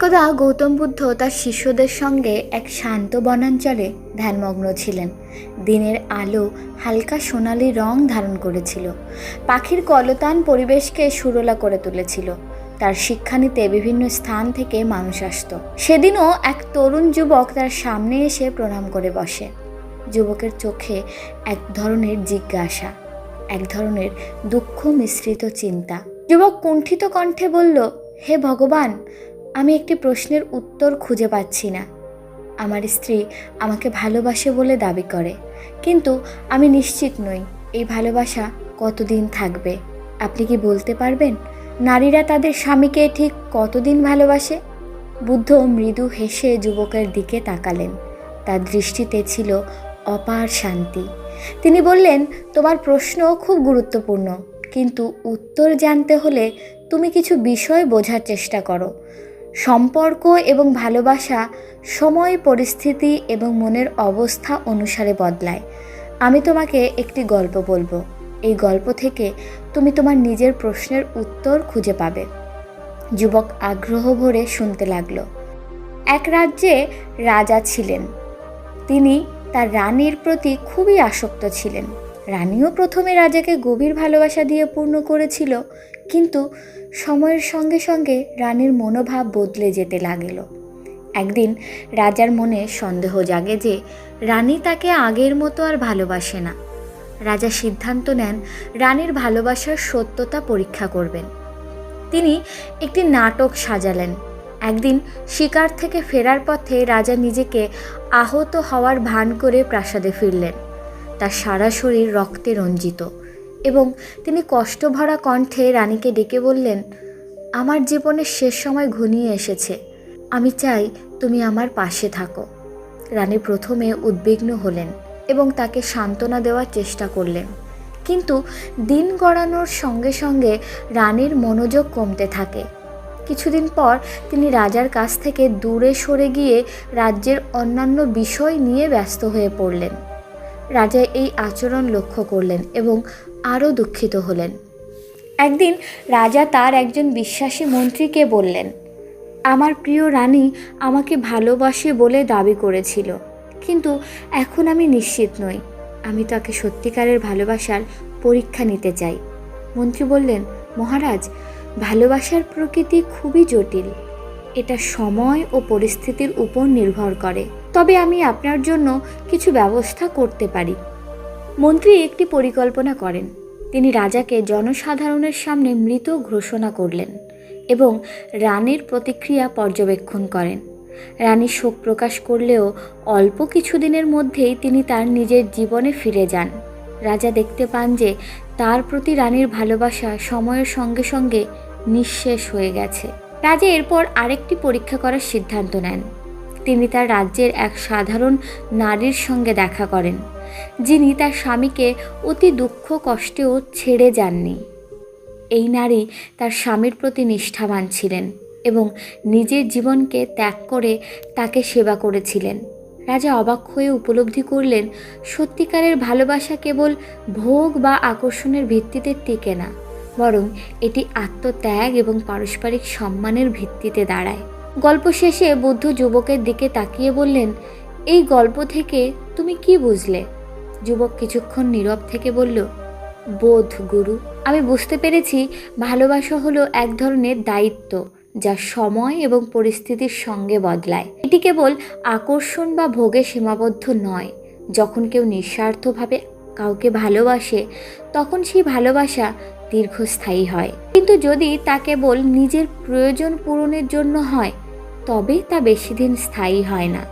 একদা গৌতম বুদ্ধ তার শিষ্যদের সঙ্গে এক শান্ত বনাঞ্চলে ধ্যানমগ্ন ছিলেন। দিনের আলো হালকা সোনালি রং ধারণ করেছিল। পাখির কলতান পরিবেশকে সুরলা করে তুলেছিল। তার শিক্ষা নিতে বিভিন্ন স্থান থেকে মানুষ আসতো। সেদিনও এক তরুণ যুবক তার সামনে এসে প্রণাম করে বসে। যুবকের চোখে এক ধরনের জিজ্ঞাসা, এক ধরনের দুঃখ মিশ্রিত চিন্তা। যুবক কুণ্ঠিত কণ্ঠে বলল, হে ভগবান আমি একটি প্রশ্নের উত্তর খুঁজে পাচ্ছি না। আমার স্ত্রী আমাকে ভালোবাসে বলে দাবি করে। কিন্তু আমি নিশ্চিত নই এই ভালোবাসা কতদিন থাকবে। আপনি কি বলতে পারবেন? নারীরা তাদের স্বামীকে ঠিক কতদিন ভালোবাসে? বুদ্ধ মৃদু হেসে যুবকের দিকে তাকালেন। তার দৃষ্টিতে ছিল অপার শান্তি। তিনি বললেন, তোমার প্রশ্ন খুব গুরুত্বপূর্ণ। কিন্তু উত্তর জানতে হলে তুমি কিছু বিষয় বোঝার চেষ্টা করো। সম্পর্ক এবং ভালোবাসা, সময়, পরিস্থিতি এবং মনের অবস্থা অনুসারে বদলায়। আমি তোমাকে একটি গল্প বলব। এই গল্প থেকে তুমি তোমার নিজের প্রশ্নের উত্তর খুঁজে পাবে। যুবক আগ্রহ ভরে শুনতে লাগল। এক রাজ্যে রাজা ছিলেন। তিনি তার রানীর প্রতি খুবই আসক্ত ছিলেন। রানীও প্রথমে রাজাকে গভীর ভালোবাসা দিয়ে পূর্ণ করেছিল কিন্তু সময়ের সঙ্গে সঙ্গে রানীর মনোভাব বদলে যেতে লাগল। একদিন রাজার মনে সন্দেহ জাগে যে রানী তাকে আগের মতো আর ভালোবাসে না। রাজা সিদ্ধান্ত নেন রানীর ভালোবাসার সত্যতা পরীক্ষা করবেন। তিনি একটি নাটক সাজালেন। একদিন শিকার থেকে ফেরার পথে রাজা নিজেকে আহত হওয়ার ভান করে প্রাসাদে ফিরলেন। তার সারা শরীর রক্তে রঞ্জিত। এবং তিনি কষ্টভরা কণ্ঠে রানীকে ডেকে বললেন, আমার জীবনের শেষ সময় ঘনিয়ে এসেছে। আমি চাই তুমি আমার পাশে থাকো রানী প্রথমে উদ্বিগ্ন হলেন এবং তাকে সান্ত্বনা দেওয়ার চেষ্টা করলেন। কিন্তু দিন গড়ানোর সঙ্গে সঙ্গে রানীর মনোযোগ কমতে থাকে। কিছুদিন পর তিনি রাজার কাছ থেকে দূরে সরে গিয়ে রাজ্যের অন্যান্য বিষয় নিয়ে ব্যস্ত হয়ে পড়লেন। রাজা এই আচরণ লক্ষ্য করলেন এবং আরও দুঃখিত হলেন। একদিন রাজা তার একজন বিশ্বাসী মন্ত্রীকে বললেন, আমার প্রিয় রানী আমাকে ভালোবাসে বলে দাবি করেছিল, কিন্তু এখন আমি নিশ্চিত নই। আমি তাকে সত্যিকারের ভালোবাসার পরীক্ষা নিতে চাই। মন্ত্রী বললেন, মহারাজ, ভালোবাসার প্রকৃতি খুবই জটিল। এটা সময় ও পরিস্থিতির উপর নির্ভর করে। তবে আমি আপনার জন্য কিছু ব্যবস্থা করতে পারি। মন্ত্রী একটি পরিকল্পনা করেন। তিনি রাজাকে জনসাধারণের সামনে মৃত ঘোষণা করলেন এবং রানীর প্রতিক্রিয়া পর্যবেক্ষণ করেন। রানী শোক প্রকাশ করলেও অল্প কিছুদিনের মধ্যেই তিনি তার নিজের জীবনে ফিরে যান। রাজা দেখতে পান যে তার প্রতি রানীর ভালোবাসা সময়ের সঙ্গে সঙ্গে নিঃশেষ হয়ে গেছে। রাজা এরপর আরেকটি পরীক্ষা করার সিদ্ধান্ত নেন। তিনি তার রাজ্যের এক সাধারণ নারীর সঙ্গে দেখা করেন, যিনি তার স্বামীকে অতি দুঃখ কষ্টেও ছেড়ে যাননি। এই নারী তার স্বামীর প্রতি নিষ্ঠাবান ছিলেন এবং নিজের জীবনকে ত্যাগ করে তাকে সেবা করেছিলেন। রাজা অবাক হয়ে উপলব্ধি করলেন, সত্যিকারের ভালোবাসা কেবল ভোগ বা আকর্ষণের ভিত্তিতে টিকে না, বরং এটি আত্মত্যাগ এবং পারস্পরিক সম্মানের ভিত্তিতে দাঁড়ায়। গল্প শেষে বুদ্ধ যুবকের দিকে তাকিয়ে বললেন, এই গল্প থেকে তুমি কি বুঝলে? যুবক কিছুক্ষণ নীরব থেকে বলল, বোধ গুরু, আমি বুঝতে পেরেছি ভালোবাসা হলো এক ধরনের দায়িত্ব যা সময় এবং পরিস্থিতির সঙ্গে বদলায়। এটি কেবল আকর্ষণ বা ভোগে সীমাবদ্ধ নয়। যখন কেউ নিঃস্বার্থভাবে কাউকে ভালোবাসে, তখন সেই ভালোবাসা দীর্ঘস্থায়ী হয়। কিন্তু যদি তা কেবল নিজের প্রয়োজন পূরণের জন্য হয় তবে তা বেশি দিন স্থায়ী হয় না।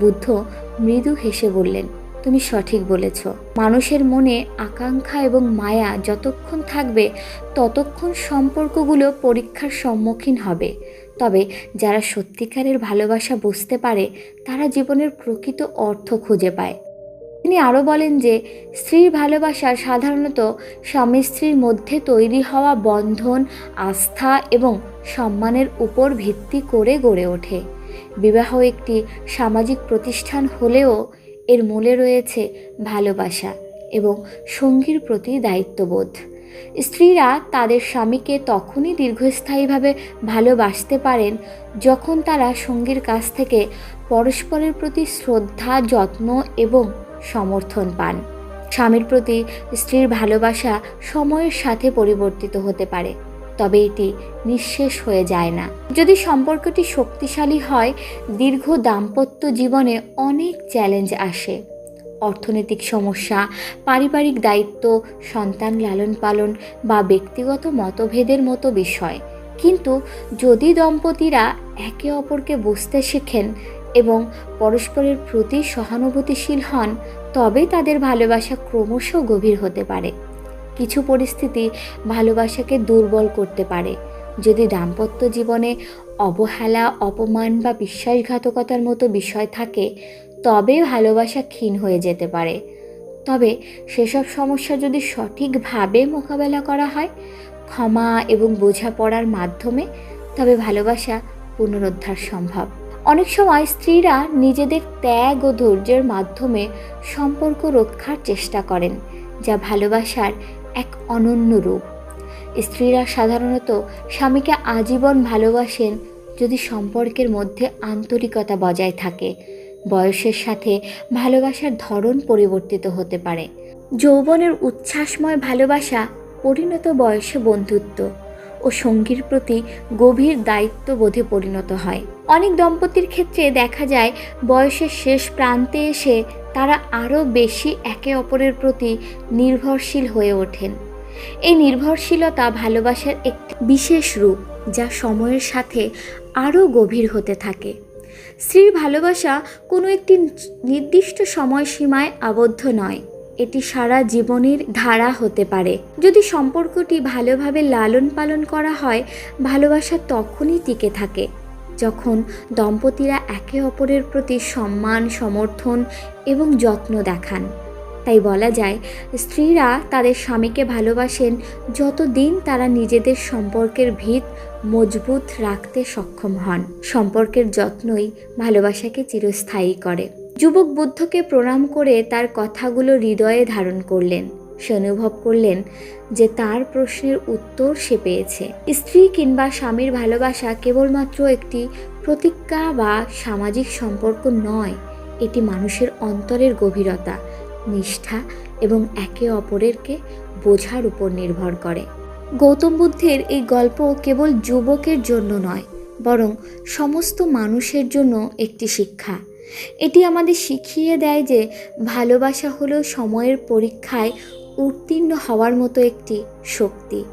বুদ্ধ মৃদু হেসে বললেন, তুমি সঠিক বলেছ। মানুষের মনে আকাঙ্ক্ষা এবং মায়া যতক্ষণ থাকবে, ততক্ষণ সম্পর্কগুলো পরীক্ষার সম্মুখীন হবে। তবে যারা সত্যিকারের ভালোবাসা বুঝতে পারে, তারা জীবনের প্রকৃত অর্থ খুঁজে পায়। তিনি আরও বলেন যে, স্ত্রীর ভালোবাসা সাধারণত স্বামী স্ত্রীর মধ্যে তৈরি হওয়া বন্ধন, আস্থা এবং সম্মানের উপর ভিত্তি করে গড়ে ওঠে। বিবাহ একটি সামাজিক প্রতিষ্ঠান হলেও এর মূলে রয়েছে ভালোবাসা এবং সঙ্গীর প্রতি দায়িত্ববোধ। স্ত্রীরা তাদের স্বামীকে তখনই দীর্ঘস্থায়ীভাবে ভালোবাসতে পারেন যখন তারা সঙ্গীর কাছ থেকে পরস্পরের প্রতি শ্রদ্ধা, যত্ন এবং সমর্থন পান। স্বামীর প্রতি স্ত্রীর ভালোবাসা সময়ের সাথে পরিবর্তিত হতে পারে, তবে এটি নিঃশেষ হয়ে যায় না। যদি সম্পর্কটি শক্তিশালী হয়, দীর্ঘ দাম্পত্য জীবনে অনেক চ্যালেঞ্জ আসে। অর্থনৈতিক সমস্যা, পারিবারিক দায়িত্ব, সন্তান লালন পালন বা ব্যক্তিগত মতভেদের মতো বিষয়। কিন্তু যদি দম্পতিরা একে অপরকে বুঝতে শেখেন এবং পরস্পরের প্রতি সহানুভূতিশীল হন, তবে তাদের ভালোবাসা ক্রমশ গভীর হতে পারে। কিছু পরিস্থিতি ভালোবাসাকে দুর্বল করতে পারে। যদি দাম্পত্য জীবনে অবহেলা, অপমান বা বিশ্বাসঘাতকতার মতো বিষয় থাকে, তবে ভালোবাসা ক্ষীণ হয়ে যেতে পারে। তবে সেসব সমস্যা যদি সঠিকভাবে মোকাবেলা করা হয়, ক্ষমা এবং বোঝাপড়ার মাধ্যমে, তবে ভালোবাসা পুনরুদ্ধার সম্ভব। অনেক সময় স্ত্রীরা নিজেদের ত্যাগ ও ধৈর্যের মাধ্যমে সম্পর্ক রক্ষার চেষ্টা করেন, যা ভালোবাসার এক অনন্য রূপ। স্ত্রীরা সাধারণত স্বামীকে আজীবন ভালোবাসেন যদি সম্পর্কের মধ্যে আন্তরিকতা বজায় থাকে। বয়সের সাথে ভালোবাসার ধরন পরিবর্তিত হতে পারে। যৌবনের উচ্ছ্বাসময় ভালোবাসা পরিণত বয়সে বন্ধুত্ব। ও সঙ্গীর প্রতি গভীর দায়িত্ববোধে পরিণত হয়। অনেক দম্পতির ক্ষেত্রে দেখা যায়, বয়সের শেষ প্রান্তে এসে তারা আরও বেশি একে অপরের প্রতি নির্ভরশীল হয়ে ওঠেন। এই নির্ভরশীলতা ভালোবাসার একটি বিশেষ রূপ, যা সময়ের সাথে আরও গভীর হতে থাকে। স্ত্রীর ভালোবাসা কোনো একটি নির্দিষ্ট সময়সীমায় আবদ্ধ নয়। এটি সারা জীবনের ধারা হতে পারে। যদি সম্পর্কটি ভালোভাবে লালন পালন করা হয়, ভালোবাসা তখনই টিকে থাকে, যখন দম্পতিরা একে অপরের প্রতি সম্মান, সমর্থন এবং যত্ন দেখান। তাই বলা যায়, স্ত্রীরা তাদের স্বামীকে ভালোবাসেন যতদিন তারা নিজেদের সম্পর্কের ভিত মজবুত রাখতে সক্ষম হন। সম্পর্কের যত্নই ভালোবাসাকে চিরস্থায়ী করে। যুবক বুদ্ধকে প্রণাম করে তার কথাগুলো হৃদয়ে ধারণ করলেন। সে অনুভব করলেন যে তার প্রশ্নের উত্তর সে পেয়েছে। স্ত্রী কিংবা স্বামীর ভালোবাসা কেবলমাত্র একটি প্রতিজ্ঞা বা সামাজিক সম্পর্ক নয়, এটি মানুষের অন্তরের গভীরতা, নিষ্ঠা এবং একে অপরেরকে বোঝার উপর নির্ভর করে। গৌতম বুদ্ধের এই গল্প কেবল যুবকের জন্য নয়, বরং সমস্ত মানুষের জন্য একটি শিক্ষা। এটি আমাদের শিখিয়ে দেয় যে ভালোবাসা হলো সময়ের পরীক্ষায় উত্তীর্ণ হওয়ার মতো একটি শক্তি।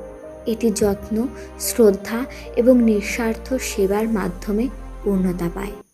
এটি যত্ন, শ্রদ্ধা এবং নিঃস্বার্থ সেবার মাধ্যমে পূর্ণতা পায়।